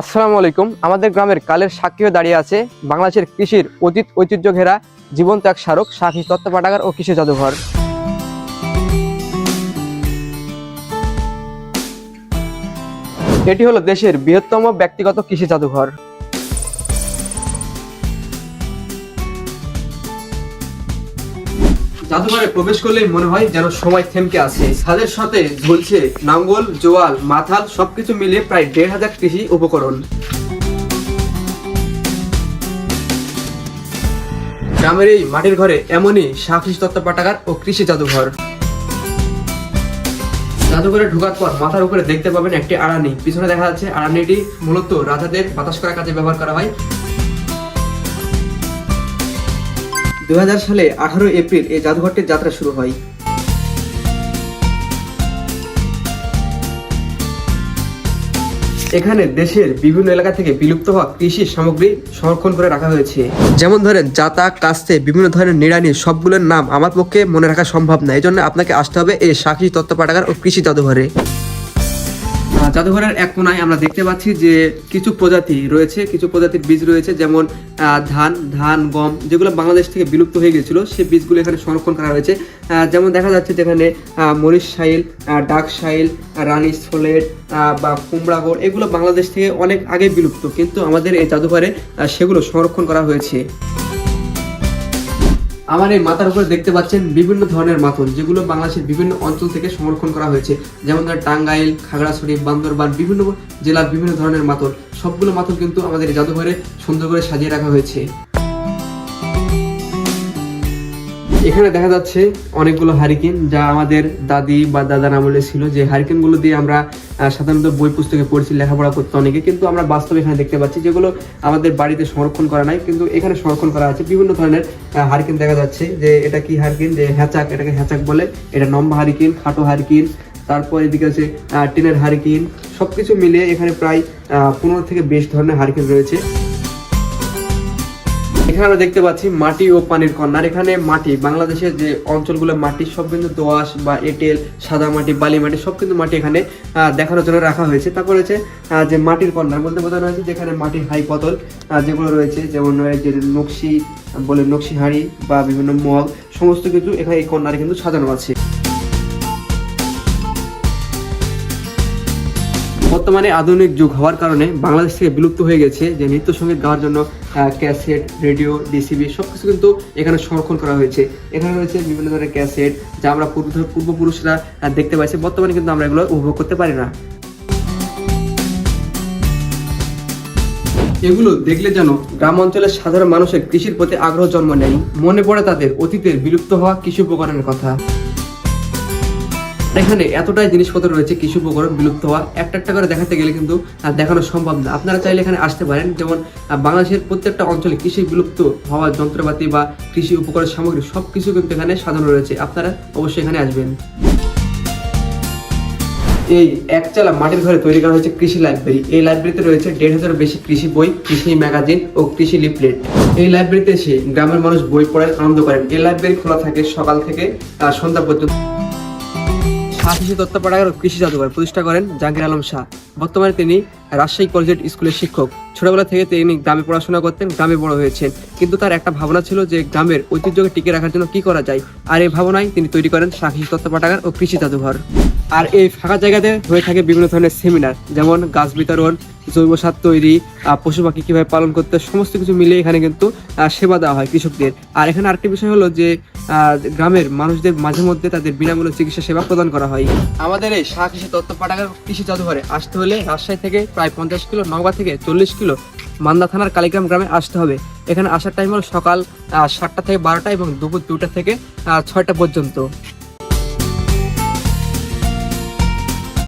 আসসালামু আলাইকুম। আমাদের গ্রামের কালের সাক্ষী হয়ে দাঁড়িয়ে আছে। বাংলাদেশের কৃষির অতীত ঐতিহ্য ঘেরা জীবন্ত এক স্মারক সাক্ষী তত্ত্ব পাঠাগার ও কৃষি জাদুঘর। এটি হলো দেশের বৃহত্তম ব্যক্তিগত কৃষি জাদুঘর। জাদুঘরে প্রবেশ করলেই মনে হয় যেন সময় থেমকে আছে। ছাদের সাথে ঝুলছে নাঙ্গল, জোয়াল, মাথাল সবকিছু মিলিয়ে প্রায় দেড় হাজার কৃষি উপকরণ। গ্রামের এই মাটির ঘরে এমনই সাকৃষি তত্ত্ব পাঠাগার ও কৃষি জাদুঘর। জাদুঘরে ঢোকার পর মাথার উপরে দেখতে পাবেন একটি আড়ানি। পিছনে দেখা যাচ্ছে আড়ানিটি মূলত রাজাদের বাতাস করার কাজে ব্যবহার করা হয়। দুই সালে আঠারো এপ্রিল এই জাদুঘরটির যাত্রা শুরু হয়। এখানে দেশের বিভিন্ন এলাকা থেকে বিলুপ্ত হওয়া কৃষি সামগ্রী সংরক্ষণ করে রাখা হয়েছে। যেমন ধরেন, জাতা, কাস্তে, বিভিন্ন ধরনের নিড়ানি সবগুলোর নাম আমার পক্ষে মনে রাখা সম্ভব না। এই জন্য আপনাকে আসতে হবে এই সাক্ষী তত্ত্ব পাঠাগার ও কৃষি জাদুঘরে। জাদুঘরের এক কোনায় আমরা দেখতে পাচ্ছি যে কিছু প্রজাতি রয়েছে কিছু প্রজাতির বীজ রয়েছে যেমন ধান ধান গম যেগুলো বাংলাদেশ থেকে বিলুপ্ত হয়ে গেছিল সেই বীজগুলো এখানে সংরক্ষণ করা হয়েছে। যেমন দেখা যাচ্ছে যেখানে মরিচ আহ, ডাক সাইল রানী সোলেট বা কুমড়াগড় এগুলো বাংলাদেশ থেকে অনেক আগে বিলুপ্ত কিন্তু আমাদের এই জাদুঘরে সেগুলো সংরক্ষণ করা হয়েছে। আমার এই মাথার উপরে দেখতে পাচ্ছেন বিভিন্ন ধরনের মাথন যেগুলো বাংলাদেশের বিভিন্ন অঞ্চল থেকে সংরক্ষণ করা হয়েছে। যেমন ধর টাঙ্গাইল, খাগড়াছড়ি, বান্দরবান, বিভিন্ন জেলার বিভিন্ন ধরনের মাথন। সবগুলো মাথন কিন্তু আমাদের জাদুঘরে সুন্দর করে সাজিয়ে রাখা হয়েছে। এখানে দেখা যাচ্ছে অনেকগুলো হারিকেন যা আমাদের দাদি বা দাদার আমলে ছিল। যে হারিকেনগুলো দিয়ে আমরা সাধারণত বই পুস্তকে পড়ছি, লেখাপড়া করতে অনেকে। কিন্তু আমরা বাস্তবে এখানে দেখতে পাচ্ছি যেগুলো আমাদের বাড়িতে সংরক্ষণ করা নাই। কিন্তু এখানে সংরক্ষণ করা আছে। বিভিন্ন ধরনের হারিকেন দেখা যাচ্ছে। যে এটা কি হারিকেন? যে হ্যাচাক, এটাকে হ্যাচাক বলে। এটা নম্বা হারিকেন, খাটো হারিকেন। তারপর এদিকে আছে টিনের হারিকেন। সবকিছু মিলিয়ে এখানে প্রায় পনেরো থেকে বিশ ধরনের হারিকেন রয়েছে। এখানে আমরা দেখতে পাচ্ছি মাটি ও পানির কন্যার এখানে মাটি বাংলাদেশের যে অঞ্চলগুলো মাটি, সব কিন্তু দোয়াশ বা এঁটেল, সাদা মাটি, বালি মাটি, সব কিন্তু মাটি এখানে দেখানোর জন্য রাখা হয়েছে। তারপর হচ্ছে যে মাটির কন্যার বলতে বোঝানো হয়েছে যেখানে মাটির হাই পতল যেগুলো রয়েছে, যেমন নকশি বলে নকশি হাঁড়ি বা বিভিন্ন মগ, সমস্ত কিছু এখানে এই কন্যারে কিন্তু সাজানো আছে। বর্তমানে আধুনিক যুগ হওয়ার কারণে বাংলাদেশ থেকে বিলুপ্ত হয়ে গেছে যে নৃত্য সংগীত গাওয়ার জন্য ক্যাসেট, রেডিও, ডিসিবি সব কিছু কিন্তু এখানে সংরক্ষণ করা হয়েছে। এখানে রয়েছে বিভিন্ন ধরনের ক্যাসেট যা আমরা পূর্ব পূর্বপুরুষরা দেখতে পাইছি। বর্তমানে কিন্তু আমরা এগুলো উপভোগ করতে পারি না। এগুলো দেখলে যেন গ্রাম অঞ্চলের সাধারণ মানুষের কৃষির প্রতি আগ্রহ জন্ম নেয়। মনে পড়ে তাদের অতীতের বিলুপ্ত হওয়া কৃষি উপকরণের কথা। এখানে এতটাই জিনিসপত্র রয়েছে কৃষি উপকরণ বিলুপ্ত হওয়া। একটা একটা করে দেখাতে গেলে কিন্তু দেখানো সম্ভব না। আপনারা চাইলে এখানে আসতে পারেন। যেমন বাংলাদেশের প্রত্যেকটা অঞ্চলে কৃষি বিলুপ্ত হওয়া যন্ত্রপাতি বা কৃষি উপকরণ সামগ্রী সব কিছু কিন্তু এখানে সাজানো রয়েছে। আপনারা অবশ্যই এখানে আসবেন। এই একচালা মাটির ঘরে তৈরি করা হয়েছে কৃষি লাইব্রেরি। এই লাইব্রেরিতে রয়েছে দেড় হাজার বেশি কৃষি বই, কৃষি ম্যাগাজিন ও কৃষি লিফলেট। এই লাইব্রেরিতে এসে গ্রামের মানুষ বই পড়ার আনন্দ করেন। এই লাইব্রেরি খোলা থাকে সকাল থেকে সন্ধ্যা পর্যন্ত। সাতশো তত্ত্ব পাঠাগার ও কৃষি জাদুঘর প্রতিষ্ঠা করেন জাহাঙ্গীর আলম শাহ। বর্তমানে তিনি রাজশাহী কলেজের স্কুলের শিক্ষক। ছোটবেলা থেকে তিনি গ্রামে পড়াশোনা করতেন, গ্রামে বড় হয়েছেন। কিন্তু তার একটা ভাবনা ছিল যে গ্রামের ঐতিহ্যকে টিকে রাখার জন্য কি করা যায়? আর এই ভাবনায় তিনি তৈরি করেন সাক্ষী তত্ত্ব পাঠাগার ও কৃষি জাদুঘর। আর এই ফাঁকা জায়গাতে হয়ে থাকে বিভিন্ন ধরনের সেমিনার যেমন গাছ বিতরণ জৈব সার তৈরি পশু পাখি কীভাবে পালন করতে সমস্ত কিছু মিলিয়ে এখানে কিন্তু সেবা দেওয়া হয় কৃষকদের। আর এখানে আরেকটি বিষয় হলো যে গ্রামের মানুষদের মাঝে মধ্যে তাদের বিনামূল্যে চিকিৎসা সেবা প্রদান করা হয়। আমাদের এই শাহ কৃষি তত্ত্ব পাঠাগার কৃষি জাদুঘরে আসতে হলে রাজশাহী থেকে প্রায় পঞ্চাশ কিলো, নওগাঁ থেকে চল্লিশ কিলো মান্দা থানার কালীগ্রাম গ্রামে আসতে হবে। এখানে আসার টাইম হলো সকাল সাতটা থেকে বারোটা এবং দুপুর দুটা থেকে ছয়টা পর্যন্ত।